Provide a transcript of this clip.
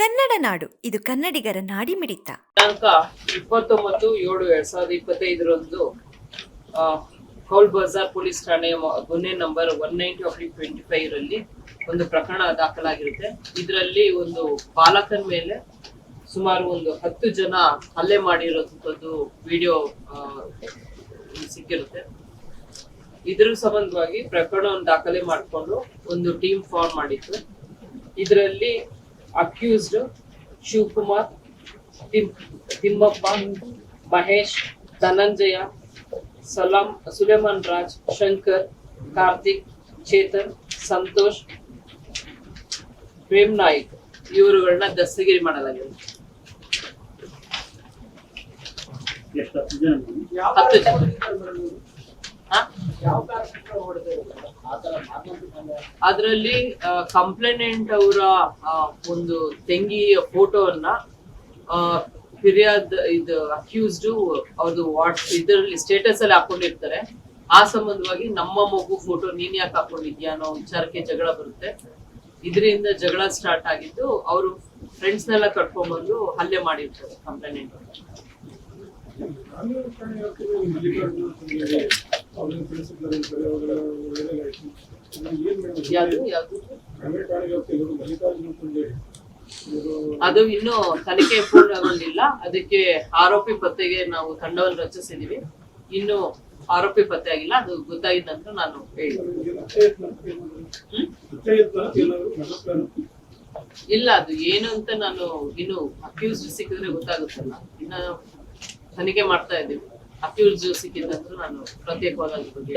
ಕನ್ನಡ ನಾಡು, ಇದು ಕನ್ನಡಿಗರ ನಾಡಿಮಿಡಿತ. ದಿನಾಂಕ ಇಪ್ಪತ್ತೊಂಬತ್ತು ಏಳು ಎರಡ್ ಸಾವಿರದ ಇಪ್ಪತ್ತೈದರಂದು ಕೌಲ್ ಬಜಾರ್ ಪೊಲೀಸ್ ಠಾಣೆಯ ಗೊನೆ ಗುನ್ನೆ number one ninety of twenty five ರಲ್ಲಿ ಒಂದು ಪ್ರಕರಣ ದಾಖಲಾಗಿರುತ್ತೆ. ಇದರಲ್ಲಿ ಒಂದು ಬಾಲಕನ ಮೇಲೆ ಸುಮಾರು ಒಂದು ಹತ್ತು ಜನ ಹಲ್ಲೆ ಮಾಡಿರೋಂಥದ್ದು ವಿಡಿಯೋ ಸಿಕ್ಕಿರುತ್ತೆ. ಇದ್ರ ಸಂಬಂಧವಾಗಿ ಪ್ರಕರಣವನ್ನು ದಾಖಲೆ ಮಾಡಿಕೊಂಡು ಒಂದು ಟೀಮ್ ಫಾರ್ಮ್ ಮಾಡಿತ್ತು. ಇದರಲ್ಲಿ ಅಕ್ಯೂಸ್ಡ್ ಶಿವಕುಮಾರ್ ತಿಮ್- ತಿಮ್ಮಪ್ಪ ಮಹೇಶ್ ಧನಂಜಯ ಸಲಾಂ ಸುಲೇಮಾನ್ ರಾಜ್ ಶಂಕರ್ ಕಾರ್ತಿಕ್ ಚೇತನ್ ಸಂತೋಷ್ ಪ್ರೇಮ್ ನಾಯ್ಕ್ ಇವರುಗಳನ್ನ ದಸ್ತಗಿರಿ ಮಾಡಲಾಗಿದೆ. ಹತ್ತು ಜನ? ಹತ್ತು ಜನ. ಹಾ? ಅದರಲ್ಲಿ ಕಂಪ್ಲೇನೆಂಟ್ ಅವರ ಒಂದು ತಂಗಿಯ ಫೋಟೋವನ್ನ ಫಿರ್ಯಾದ್, ಇದು, ಅಕ್ಯೂಸ್ಡ್ ಅವ್ರದ್ದು ವಾಟ್ಸ್, ಇದರಲ್ಲಿ ಸ್ಟೇಟಸ್ ಅಲ್ಲಿ ಹಾಕೊಂಡಿರ್ತಾರೆ. ಆ ಸಂಬಂಧವಾಗಿ ನಮ್ಮ ಮಗು ಫೋಟೋ ನೀನ್ ಯಾಕೆ ಹಾಕೊಂಡಿದ್ಯಾ ಅನ್ನೋ ವಿಚಾರಕ್ಕೆ ಜಗಳ ಬರುತ್ತೆ. ಇದರಿಂದ ಜಗಳ ಸ್ಟಾರ್ಟ್ ಆಗಿದ್ದು ಅವರು ಫ್ರೆಂಡ್ಸ್ ನೆಲ್ಲ ಕಟ್ಕೊಂಡ್ಬಂದು ಹಲ್ಲೆ ಮಾಡಿರ್ತಾರೆ ಕಂಪ್ಲೇನೆಂಟ್ ಅದು ಇನ್ನು ತನಿಖೆ ಪೂರ್ಣಗೊಂಡಿಲ್ಲ. ಅದಕ್ಕೆ ಆರೋಪಿ ಪತ್ತೆಗೆ ನಾವು ತಂಡವನ್ನು ರಚಿಸಿದೀವಿ ಇನ್ನು ಆರೋಪಿ ಪತ್ತೆ ಆಗಿಲ್ಲ. ಅದು ಗೊತ್ತಾಗಿದ ನಂತರ ನಾನು ಹೇಳಿ ಇಲ್ಲ, ಅದು ಏನು ಅಂತ ನಾನು ಇನ್ನು ಅಕ್ಯೂಸ್ ಸಿಕ್ಕಿದ್ರೆ ಗೊತ್ತಾಗುತ್ತಲ್ಲ. ಇನ್ನ ತನಿಖೆ ಮಾಡ್ತಾ ಇದ್ದೀವಿ. ಅಕ್ಯೂಸ್ ಸಿಕ್ಕಿದ ನಂತರ ನಾನು ಪ್ರತ್ಯೇಕವಾಗಿ ಬಗ್ಗೆ.